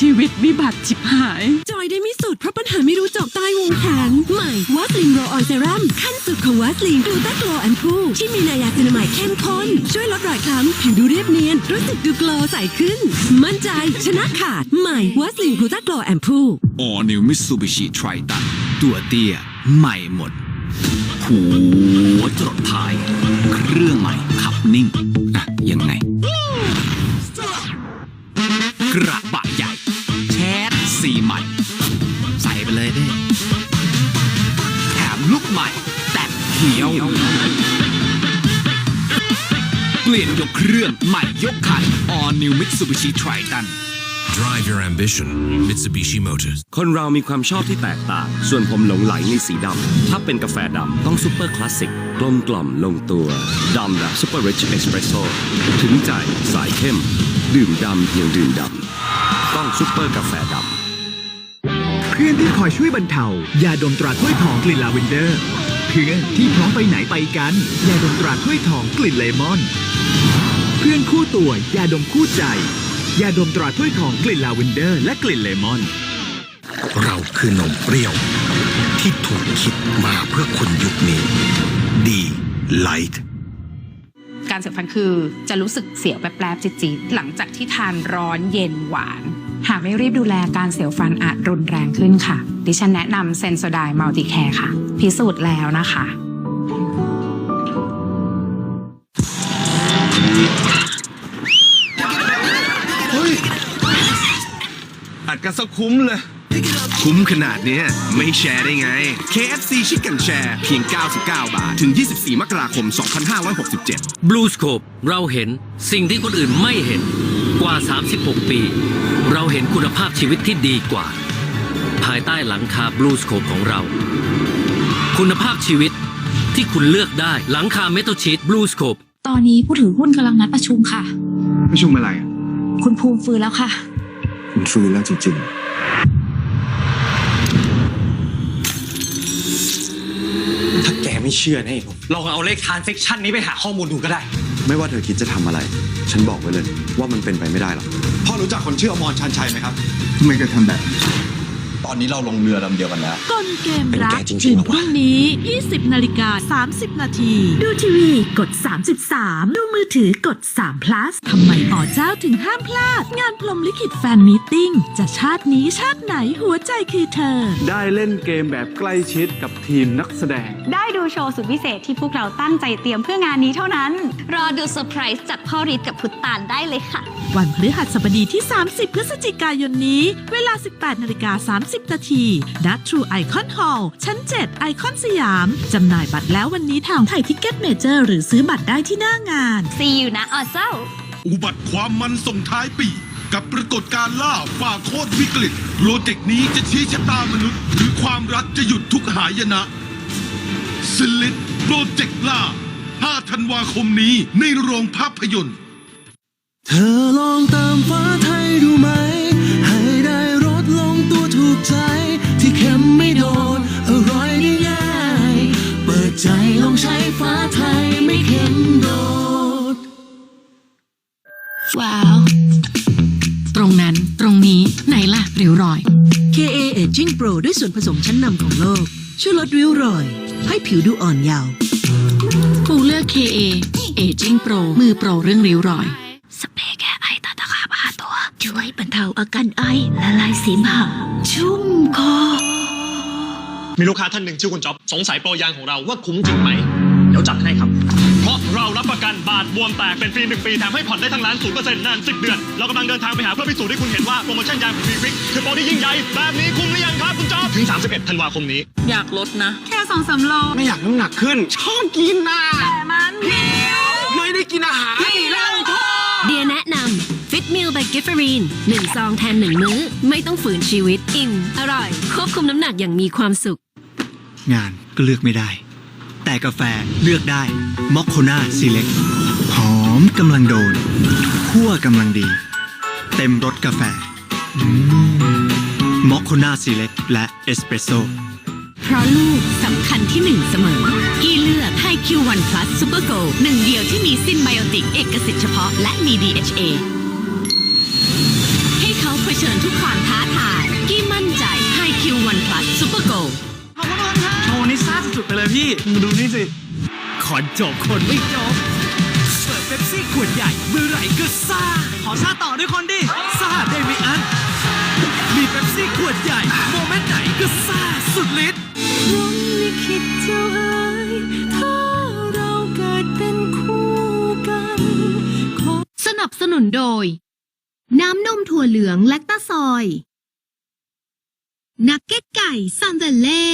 ชีวิตวิบัติชิบหาย จอยได้ไม่สุดเพราะปัญหาไม่รู้จบใต้วงแขนใหม่วัสลินโรออนเซรั่มขั้นสุดของวัสลินกลูตาโกลแอนพูที่มีนายาซินามายเข้มข้น ช่วยลดรอยคล้ำผิวดูเรียบเนียน รู้สึกดูโกลใสขึ้น มั่นใจชนะขาดใหม่วัสลินกลูตาโกลแอนพู All New Mitsubishi Triton ตัวเตี้ยใหม่หมดหัวจรดท้าย เครื่องใหม่ขับนิ่งอะยังไง กระบะ เขียว เปลี่ยนยกเครื่องใหม่ยกคัน All New Mitsubishi Triton Drive your ambition. Mitsubishi Motors. คนเรามีความชอบที่แตกต่าง ส่วนผมหลงไหลในสีดำ ถ้าเป็นกาแฟดำ ต้องซูเปอร์คลาสสิก กลมกล่อมลงตัวดำแบบซูเปอร์ริชเอสเปรสโซ่ถึงใจสายเข้ม ดื่มดำเพียงดื่มดำ ต้องซูเปอร์กาแฟดำเพื่อนที่คอยช่วยบรรเทา ยาดมตราถ้วยทองกลิ่นลาเวนเดอร์ เพื่อนที่พร้อมไปไหนไปกันยาดมตราถ้วยทองกลิ่นเลมอน เพื่อนคู่ตัวยาดมคู่ใจยาดมตราถ้วยทองกลิ่นลาเวนเดอร์ และกลิ่นเลมอน เราคือนมเปรี้ยว ที่ถูกคิดมาเพื่อคนยุคนี้ ดีไลท์การเสียวฟันคือจะรู้สึกเสียวแป๊บๆจี๊ดๆหลังจากที่ทานร้อนเย็นหวาน หากไม่รีบดูแลการเสียวฟันอาจรุนแรงขึ้นค่ะ ดิฉันแนะนำเซนโซไดมัลติแคร์ค่ะ พิสูจน์แล้วนะคะอัดกันสักคุ้มเลย คุ้มขนาดเนี้ยไม่แชร์ได้ไง KFC Chicken Share เพียง 99 บาท ถึง 24 มกราคม 2567 Blue Scope เราเห็นสิ่งที่คนอื่นไม่เห็น กว่า 36 ปี เราเห็นคุณภาพชีวิตที่ดีกว่า ภายใต้หลังคา Blue Scope ของเรา คุณภาพชีวิตที่คุณเลือกได้หลังคาเมทัลชีต Blue Scope ตอนนี้ผู้ถือหุ้นกำลังนัดประชุมค่ะ ประชุมอะไรอะคุณภูมิฟื้นแล้วค่ะ คุณฟื้นแล้วจริงถ้าแกไม่เชื่อนะไอ้หนุ่มลองเอาเลขทานเฟคชันนี้ไปหาข้อมูลดูก็ได้ ไม่ว่าเธอคิดจะทำอะไร ฉันบอกไว้เลยว่ามันเป็นไปไม่ได้หรอกพ่อรู้จักคนชื่ออมรชันชัยไหมครับทำไมแกทำแบบนี้ ตอนนี้เราลงเรือลำเดียวกันแล้ว กลเกมเป็นรัแกกจริงๆถึงเหรอวะพรุ่งนี้ 20 นาฬิกา 30 นาที ดูทีวีกด 33 ดูมือถือกด3 plus ทำไมอ๋อเจ้าถึงห้ามพลาด งานพรหมลิขิตแฟนมีตติ้ง จะชาตินี้ชาติไหนหัวใจคือเธอ ได้เล่นเกมแบบใกล้ชิดกับทีมนักแสดง ได้ดูโชว์สุดพิเศษที่พวกเราตั้งใจเตรียมเพื่องานนี้เท่านั้น รอดูเซอร์ไพรส์จากพ่อฤทธิ์กับพุทธานได้เลยค่ะ วันพฤหัสบดีที่ 30 พฤศจิกายนนี้ เวลา 18นาฬิกา30นาทีณ True Icon Hall ชั้น 7 ไอคอนสยาม จำหน่ายบัตรแล้ววันนี้ทางไทยทิกเก็ตเมเจอร์หรือซื้อบัตรได้ที่หน้างาน See you นะออเจ้า อุบัติความมันส่งท้ายปี กับปรากฏการณ์ล่าฝ่าโคตรวิกฤตโปรเจกต์นี้จะชี้ชะตามนุษย์ หรือความรักจะหยุดทุกหายนะสลิดโปรเจกต์ล่า 5 ธันวาคมนี้ในโรงภาพยนตร์ เธอลองตามฟ้าไทยดูไหม ใจ ที่เค็มไม่โดน อร่อยได้ง่ายเปิดใจลองใช้ฟ้าไทยไม่เค็มโดด ว้าว ตรงนั้นตรงนี้ไหนล่ะริ้วรอย KA Aging Pro ด้วยส่วนผสมชั้นนำของโลก ช่วยลดริ้วรอย ให้ผิวดูอ่อนเยาว์ปูเลือก KA Aging Pro มือโปรเรื่องริ้วรอย เทาอาการไอละลายเสมหะชุ่มคอ มีลูกค้าท่านหนึ่งชื่อคุณจ๊อบสงสัยโปรยางของเราว่าคุ้มจริงไหม เดี๋ยวจัดให้ครับ เพราะเรารับประกันบาดบวมแตกเป็นฟรีหนึ่งปีแถมให้ผ่อนได้ทั้งร้านศูนย์เปอร์เซ็นต์นานสิบเดือน เรากำลังเดินทางไปหาเพื่อพิสูจน์ให้คุณเห็นว่าโปรโมชั่นยางฟรีฟิกคือโปรที่ยิ่งใหญ่แบบนี้คุ้มหรือยังครับคุณจ๊อบถึง 31 ธันวาคมนี้ อยากลดนะ แค่สองสามโลไม่อยากน้ำหนักขึ้น ชอบกินน่ะแต่มัน Fit Meal by Gifferine หนึ่งซองแทนหนึ่งมื้อ ไม่ต้องฝืนชีวิตอิ่มอร่อย ควบคุมน้ำหนักอย่างมีความสุข งานก็เลือกไม่ได้ แต่กาแฟเลือกได้มอคโคนาซีเล็กหอมกำลังโดนคั่วกำลังดี เต็มรสกาแฟมอคโคนาซีเล็กและเอสเปรสโซเพราะลูกสำคัญที่หนึ่งเสมอ กี้เลือกให้ Q1 Plus Super Go หนึ่งเดียวที่มีซินไบโอติกเอกสิทธิ์เฉพาะและมี DHA ให้เขาเผ ชชิญทุกความท้าทายกี่มั่นใจให้คิววันพลัสซูเปอร์โกลโชว์นี้ซ่าสุดๆไปเลยพี่ดูนี่สิขอนจบคนไม่จบเปิดเป๊ปซี่ขวดใหญ่เมื่อไหร่ก็ซ่า ขอซ่าต่อด้วยคนดิซ่าได้ไม่อั้นมีเป๊ปซี่ขวดใหญ่โมเมนต์ไหนก็ซ่าสุดฤทธิ์ลิขิตเจ้าเอ๋ยถ้าเราเกิดเป็นคู่กัน สนับสนุนโดย น้ำนมถั่วเหลืองแลคตาซอย นักเก็ตไก่ซันเดเล่